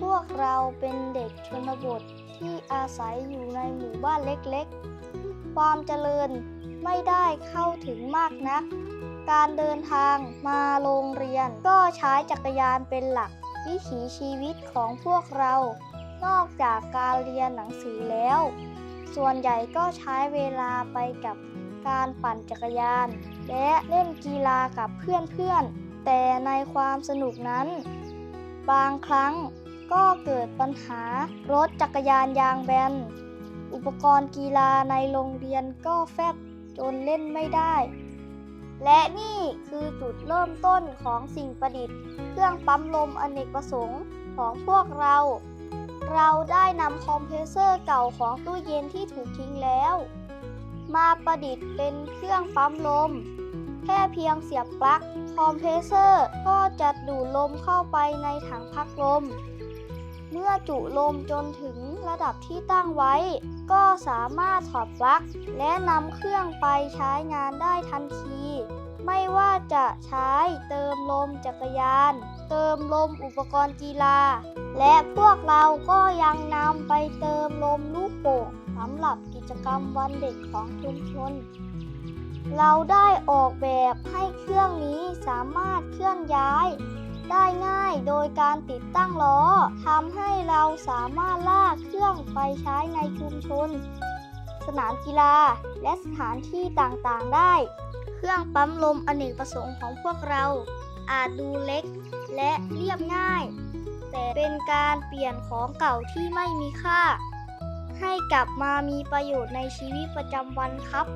พวกเราเป็นเด็กชนบทที่อาศัยอยู่ในหมู่บ้านเล็กๆ ความเจริญไม่ได้เข้าถึงมากนัก การเดินทางมาโรงเรียนก็ใช้จักรยานเป็นหลัก วิถีชีวิตของพวกเรา นอกจากการเรียนหนังสือแล้ว ส่วนใหญ่ก็ใช้เวลาไปกับการปั่นจักรยาน และเล่นกีฬากับเพื่อนๆ แต่ในความสนุกนั้น บางครั้ง ก็เกิดปัญหารถจักรยานยางแบน อุปกรณ์กีฬาในโรงเรียนก็แฟบจนเล่นไม่ได้ และนี่คือจุดเริ่มต้นของสิ่งประดิษฐ์ เครื่องปั๊มลมอเนกประสงค์ของพวกเรา เราได้นำคอมเพรสเซอร์เก่าของตู้เย็นที่ถูกทิ้งแล้ว มาประดิษฐ์เป็นเครื่องปั๊มลม แค่เพียงเสียบปลั๊กคอมเพรสเซอร์ก็จะดูดลมเข้าไปในถังพักลม เมื่อจุลมจนถึงระดับที่ตั้งไว้ ก็สามารถถอดปลั๊กและนำเครื่องไปใช้งานได้ทันที ไม่ว่าจะใช้เติมลมจักรยาน เติมลมอุปกรณ์กีฬา และพวกเราก็ยังนำไปเติมลมลูกโป่งสำหรับกิจกรรมวันเด็กของชุมชนเราได้ออกแบบให้เครื่องนี้สามารถเคลื่อนย้าย ได้ง่ายโดยการติดตั้งล้อทำให้เราสามารถลากเครื่องไปใช้ในชุมชน สนามกีฬาและสถานที่ต่างๆได้ เครื่องปั๊มลมอเนกประสงค์ของพวกเรา อาจดูเล็กและเรียบง่าย แต่เป็นการเปลี่ยนของเก่าที่ไม่มีค่า ให้กลับมามีประโยชน์ในชีวิตประจำวันครับ